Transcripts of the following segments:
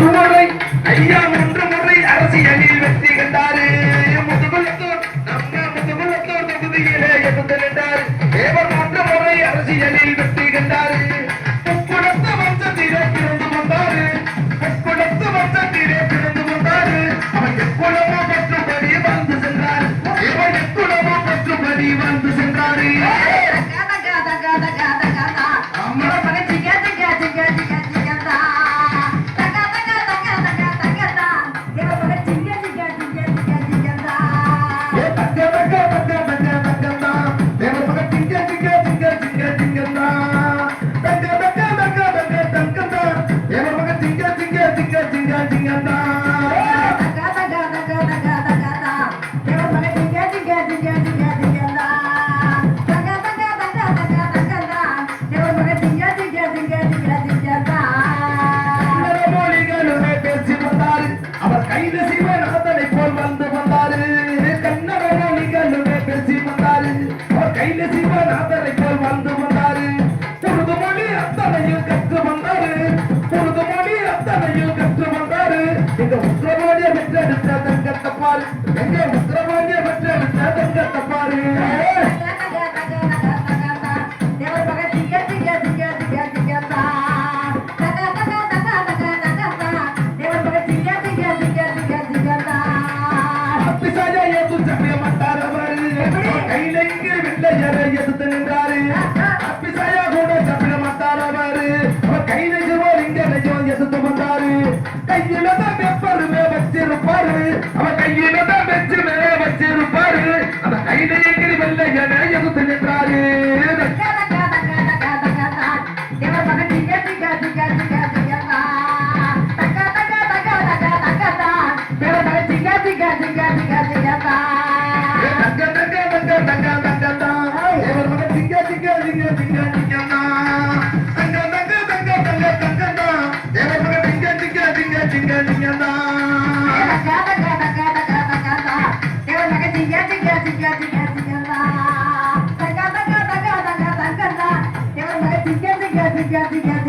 சுவரை ஒன்று இந்த உத்தரவாதியை விட்டு எடுத்த தங்கத்தை பாரு எங்கே உத்தரவாதி கையில எதுவும் இங்க எதுவும் எதுவும் வந்தாரு கையில தான் Yeah, yeah, yeah.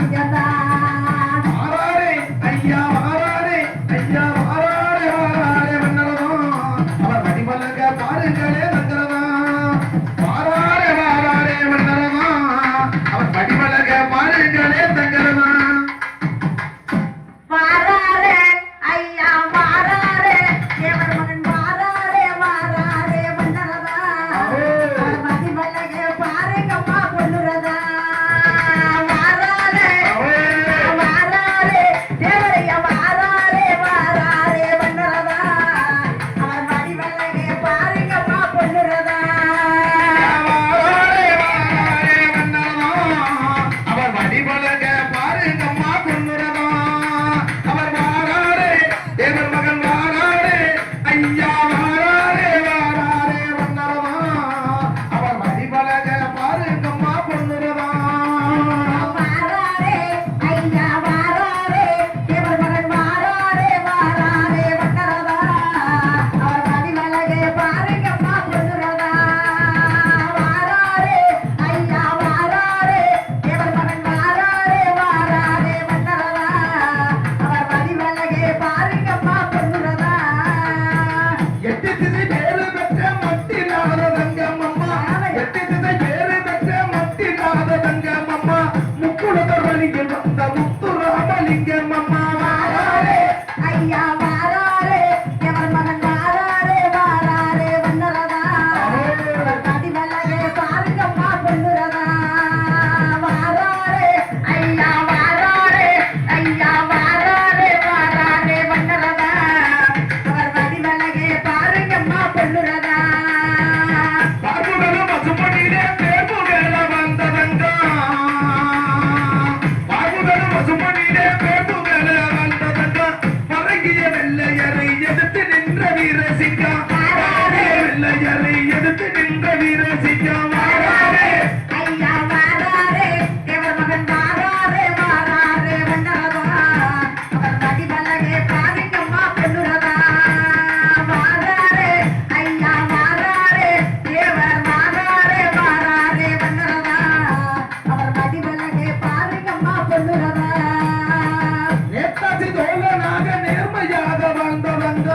நேதாஜி தோழனாக நேர்மையாக வாழ்ந்தவங்க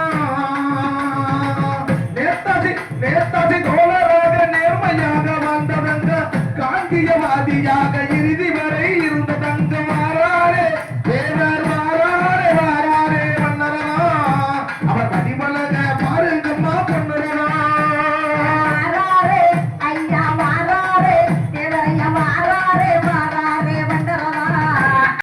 நேதாஜி நேதாஜி தோழராக நேர்மையாக வாழ்ந்தவங்க காந்தியவாதியாக இறுதி வரை இருந்த தங்க மாறாரே வேறார் மாறாரே மாறாரே மன்னரா அவர் பதிவழக